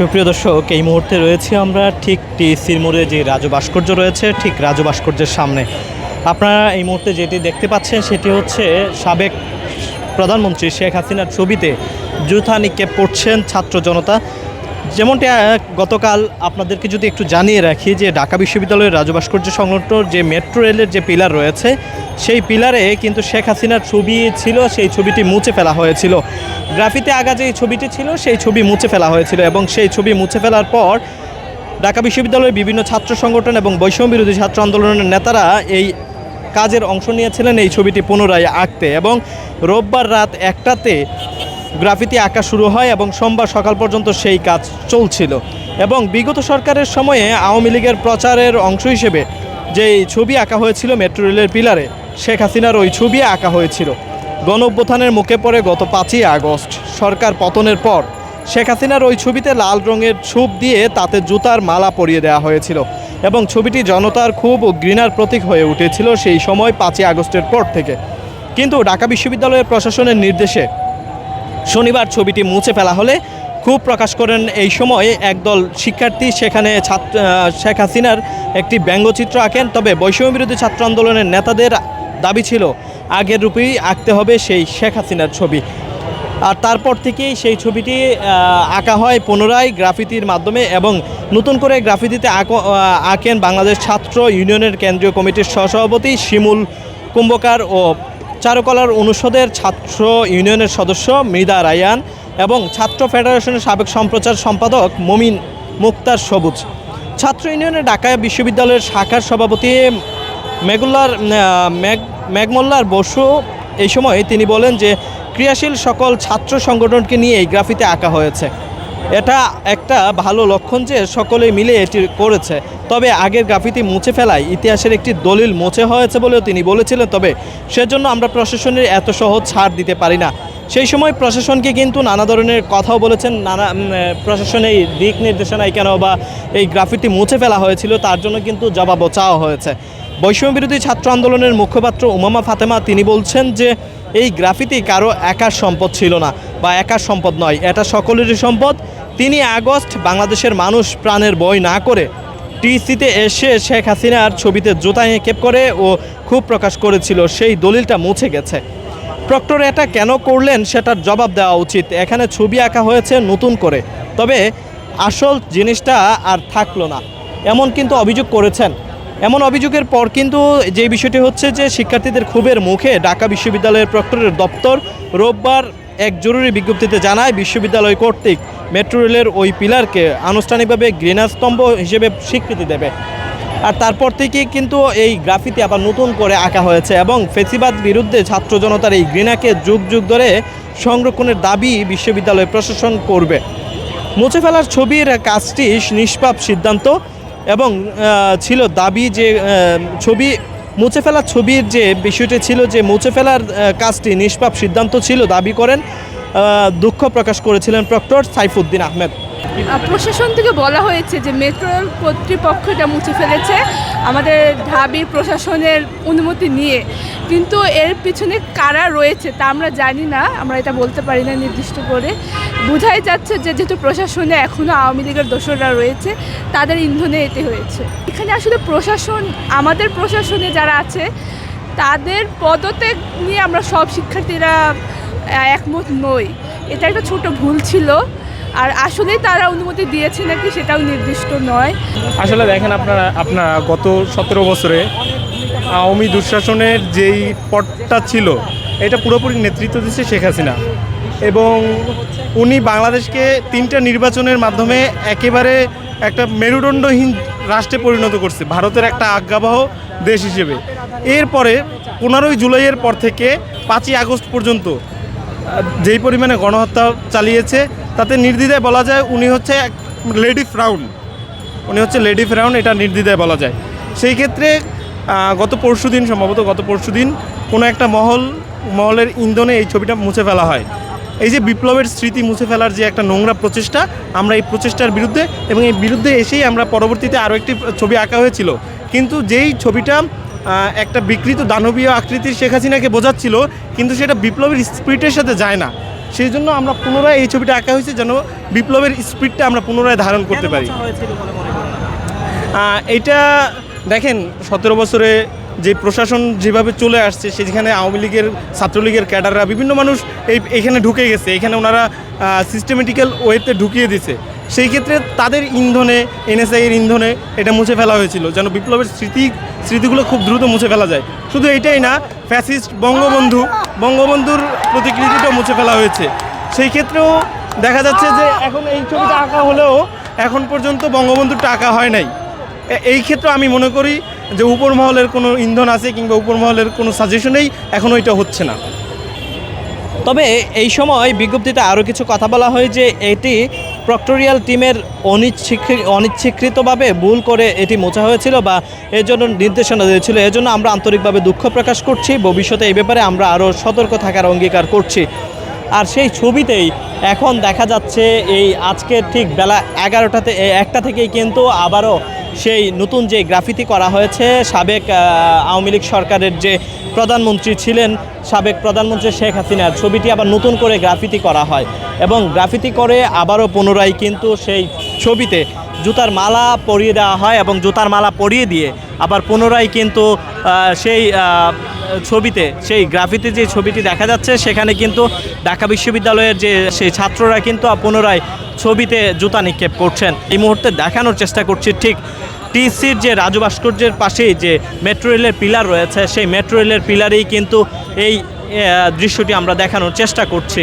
সুপ্রিয় দর্শক, এই মুহূর্তে রয়েছি আমরা ঠিক টিএসির মোড়ে যে রাজু ভাস্কর্য রয়েছে, ঠিক রাজু ভাস্কর্যের সামনে। আপনারা এই মুহূর্তে যেটি দেখতে পাচ্ছেন, সেটি হচ্ছে সাবেক প্রধানমন্ত্রী শেখ হাসিনার ছবিতে জুথা নিক্ষেপ করছেন ছাত্র জনতা। যেমনটি গতকাল আপনাদেরকে যদি একটু জানিয়ে রাখি যে ঢাকা বিশ্ববিদ্যালয়ের রাজু ভাস্কর্য সংলগ্ন যে মেট্রো রেলের যে পিলার রয়েছে, সেই পিলারে কিন্তু শেখ হাসিনার ছবি ছিল, সেই ছবিটি মুছে ফেলা হয়েছিল। গ্রাফিতে আগা যে ছবিটি ছিল, সেই ছবি মুছে ফেলা হয়েছিল এবং সেই ছবি মুছে ফেলার পর ঢাকা বিশ্ববিদ্যালয়ের বিভিন্ন ছাত্র সংগঠন এবং বৈষম্য বিরোধী ছাত্র আন্দোলনের নেতারা এই কাজের অংশ নিয়েছিলেন, এই ছবিটি পুনরায় আঁকতে এবং রোববার রাত একটাতে গ্রাফিতি আঁকা শুরু হয় এবং সোমবার সকাল পর্যন্ত সেই কাজ চলছিল। এবং বিগত সরকারের সময়ে আওয়ামী লীগের প্রচারের অংশ হিসেবে যে ছবি আঁকা হয়েছিল মেট্রো রেলের পিলারে, শেখ হাসিনার ওই ছবি আঁকা হয়েছিল। গণ অভ্যুত্থানের মুখে পড়ে গত পাঁচই আগস্ট, সরকার পতনের পর শেখ হাসিনার ওই ছবিতে লাল রঙের ছুপ দিয়ে তাতে জুতার মালা পরিয়ে দেওয়া হয়েছিল এবং ছবিটি জনতার খুব ঘৃণার প্রতীক হয়ে উঠেছিল সেই সময় পাঁচই আগস্টের পর থেকে। কিন্তু ঢাকা বিশ্ববিদ্যালয়ের প্রশাসনের নির্দেশে শনিবার ছবিটি মুছে ফেলা হলে খুব প্রকাশ করেন এই সময় একদল শিক্ষার্থী, সেখানে ছাত্র শেখ হাসিনার একটি ব্যঙ্গচিত্র আঁকেন। তবে বৈষম্য বিরোধী ছাত্র আন্দোলনের নেতাদের দাবি ছিল, আগের রূপেই আঁকতে হবে সেই শেখ হাসিনার ছবি। আর তারপর থেকেই সেই ছবিটি আঁকা হয় পুনরায় গ্রাফিতির মাধ্যমে এবং নতুন করে গ্রাফিতিতে আঁকেন বাংলাদেশ ছাত্র ইউনিয়নের কেন্দ্রীয় কমিটির সহসভাপতি শিমুল কুম্ভকার ও চারুকলার অনুষদের ছাত্র ইউনিয়নের সদস্য মৃদা রায়ান এবং ছাত্র ফেডারেশনের সাবেক সম্প্রচার সম্পাদক মমিন মুক্তার সবুজ। ছাত্র ইউনিয়নের ঢাকা বিশ্ববিদ্যালয়ের শাখার সভাপতি মেগুল্লার ম্যাগ মেঘ, মেঘমোল্লার বসু এই সময় তিনি বলেন যে, ক্রিয়াশীল সকল ছাত্র সংগঠনকে নিয়ে এই গ্রাফিতে আঁকা হয়েছে। এটা একটা ভালো লক্ষণ যে সকলে মিলে এটি করেছে। তবে আগের গ্রাফিতি মুছে ফেলায় ইতিহাসের একটি দলিল মুছে হয়েছে বলেও তিনি বলেছিলেন তবে সেজন্য আমরা প্রশাসনের এত সহজ ছাড় দিতে পারি না। সেই সময় প্রশাসনকে কিন্তু নানা ধরনের কথাও বলেছেন নানা উম, আহ, প্রশাসন এই দিক নির্দেশনায় কেন বা এই গ্রাফিতি মুছে ফেলা হয়েছিল তার জন্য কিন্তু জবাবও চাওয়া হয়েছে। বৈষম্য বিরোধী ছাত্র আন্দোলনের মুখপাত্র উমামা ফাতেমা তিনি বলছেন যে এই গ্রাফিতি কারও একার সম্পদ ছিল না বা একার সম্পদ নয় এটা সকলেরই সম্পদ। তিনি আগস্ট বাংলাদেশের মানুষ প্রাণের বই না করে টিসিতে এসে শেখ হাসিনার ছবিতে জুতা কেপ করে ও খুব প্রকাশ করেছিল, সেই দলিলটা মুছে গেছে। প্রক্টর এটা কেন করলেন সেটার জবাব দেওয়া উচিত। এখানে ছবি আঁকা হয়েছে নতুন করে। তবে আসল জিনিসটা আর থাকল না। এমন কিন্তু অভিযোগ করেছেন। এমন অভিযোগের পর কিন্তু যে বিষয়টি হচ্ছে যে শিক্ষার্থীদের ক্ষোভের মুখে ঢাকা বিশ্ববিদ্যালয়ের প্রক্টরের দপ্তর রোববার এক জরুরি বিজ্ঞপ্তিতে জানায়, বিশ্ববিদ্যালয় কর্তৃক মেট্রো রেলের ওই পিলারকে আনুষ্ঠানিকভাবে গ্রেনাস্তম্ভ হিসেবে স্বীকৃতি দেবে। আর তারপর থেকে কিন্তু এই গ্রাফিতি আবার নতুন করে আঁকা হয়েছে এবং ফেসিবাদ বিরুদ্ধে ছাত্র জনতার এই ঘৃণাকে যুগ যুগ ধরে সংরক্ষণের দাবি বিশ্ববিদ্যালয় প্রশাসন করবে। মুছে ফেলার ছবির কাজটি নিষ্পাপ সিদ্ধান্ত এবং ছিল দাবি যে ছবি মুছে ফেলার ছবির যে বিষয়টি ছিল যে মুছে ফেলার কাজটি নিষ্পাপ সিদ্ধান্ত ছিল দাবি করেন দুঃখ প্রকাশ করেছিলেন প্রক্টর সাইফুদ্দিন আহমেদ। আহ, প্রশাসন থেকে বলা হয়েছে যে মেট্রো রেল কর্তৃপক্ষ এটা মুছে ফেলেছে। আমাদের ঢাবির প্রশাসনের অনুমতি নিয়ে। কিন্তু এর পিছনে কারা রয়েছে তা আমরা জানি না। আমরা এটা বলতে পারি না নির্দিষ্ট করে। বোঝাই যাচ্ছে যে যেহেতু প্রশাসনে এখনও আওয়ামী লীগের দোসররা রয়েছে, তাদের ইন্ধনে এতে হয়েছে। এখানে আসলে প্রশাসন, আমাদের প্রশাসনে যারা আছে, তাদের পদত্যাগ নিয়ে আমরা সব শিক্ষার্থীরা একমত নই। এটা একটা ছোট ভুল ছিল। আর আসলেই তারা অনুমতি দিয়েছে নাকি সেটাও নির্দিষ্ট নয়। আসলে দেখেন আপনারা আপনারা গত সতেরো বছরে, আওয়ামী দুঃশাসনের যেই পটটা ছিল, এটা পুরোপুরি নেতৃত্ব দিচ্ছে শেখ হাসিনা। এবং উনি বাংলাদেশকে তিনটা নির্বাচনের মাধ্যমে একেবারে একটা মেরুদণ্ডহীন রাষ্ট্রে পরিণত করছে, ভারতের একটা আজ্ঞাবহ দেশ হিসেবে। এরপরে পনেরোই জুলাইয়ের পর থেকে পাঁচই আগস্ট পর্যন্ত, যেই পরিমাণে গণহত্যা চালিয়েছে তাতে নির্দ্বিধায় বলা যায় উনি হচ্ছে এক লেডি ফ্রাউন। উনি হচ্ছে লেডি ফ্রাউন, এটা নির্দ্বিধায় বলা যায়। সেই ক্ষেত্রে গত পরশু দিন, সম্ভবত গত পরশু দিন, কোনো একটা মহল, মহলের ইন্ধনে এই ছবিটা মুছে ফেলা হয়। এই যে বিপ্লবের স্মৃতি মুছে ফেলার যে একটা নোংরা প্রচেষ্টা, আমরা এই প্রচেষ্টার বিরুদ্ধে এবং এই বিরুদ্ধে এসেই আমরা পরবর্তীতে আরও একটি ছবি আঁকা হয়েছিল। কিন্তু যেই ছবিটা একটা বিকৃত দানবীয় আকৃতির শেখ হাসিনাকে বোঝাচ্ছিল, কিন্তু সেটা বিপ্লবের স্পিরিটের সাথে যায় না। সেই জন্য আমরা পুনরায় এই ছবিটা আঁকা হয়েছে যেন বিপ্লবের স্পিডটা আমরা পুনরায় ধারণ করতে পারি। এটা দেখেন সতেরো বছরে যে প্রশাসন যেভাবে চলে আসছে সেখানে আওয়ামী লীগের ছাত্রলীগের ক্যাডাররা বিভিন্ন মানুষ এই এখানে ঢুকে গেছে। এখানে ওনারা সিস্টেমেটিক্যাল ওয়েতে ঢুকিয়ে দিছে। সেই ক্ষেত্রে তাদের ইন্ধনে এনএসআই এর ইন্ধনে এটা মুছে ফেলা হয়েছিল, যেন বিপ্লবের স্মৃতি, স্মৃতিগুলো খুব দ্রুত মুছে ফেলা যায়। শুধু এটাই না ফ্যাসিস্ট বঙ্গবন্ধু, বঙ্গবন্ধুর প্রতিকৃতিটা মুছে ফেলা হয়েছে। সেই ক্ষেত্রেও দেখা যাচ্ছে যে এখন এই ছবিটা আঁকা হলেও এখন পর্যন্ত বঙ্গবন্ধুর টাকা হয় নাই। এই ক্ষেত্রে আমি মনে করি যে উপর মহলের কোনো ইন্ধন আছে কিংবা উপর মহলের কোনো সাজেশনেই এখন ওইটা হচ্ছে না। তবে এই সময় বিজ্ঞপ্তিতে আরও কিছু কথা বলা হয় যে এটি প্রক্টোরিয়াল টিমের অনিচ্ছিক- অনিচ্ছাকৃতভাবে ভুল করে এটি মোছা হয়েছিল বা এর জন্য নির্দেশনা দিয়েছিল। এজন্য আমরা আন্তরিকভাবে দুঃখ প্রকাশ করছি। ভবিষ্যতে এই ব্যাপারে আমরা আরও সতর্ক থাকার অঙ্গীকার করছি। আর সেই ছবিতেই এখন দেখা যাচ্ছে এই আজকে ঠিক বেলা এগারোটাতে একটা থেকেই কিন্তু আবারও সেই নতুন যে গ্রাফিতি করা হয়েছে, সাবেক আওয়ামী লীগ সরকারের যে প্রধানমন্ত্রী ছিলেন সাবেক প্রধানমন্ত্রী শেখ হাসিনার। ছবিটি আবার নতুন করে গ্রাফিতি করা হয় এবং গ্রাফিতি করে আবারও পুনরায় কিন্তু সেই ছবিতে জুতার মালা পরিয়ে দেওয়া হয় এবং জুতার মালা পরিয়ে দিয়ে আবার পুনরায় কিন্তু সেই ছবিতে, সেই গ্রাফিতে যে ছবিটি দেখা যাচ্ছে, সেখানে কিন্তু ঢাকা বিশ্ববিদ্যালয়ের যে, সেই ছাত্ররা কিন্তু পুনরায় ছবিতে জুতা নিক্ষেপ করছেন। এই মুহূর্তে দেখানোর চেষ্টা করছি ঠিক টিসির যে রাজু ভাস্কর্যের পাশেই যে মেট্রো রেলের পিলার রয়েছে, সেই মেট্রো রেলের পিলারেই কিন্তু এই দৃশ্যটি আমরা দেখানোর চেষ্টা করছি।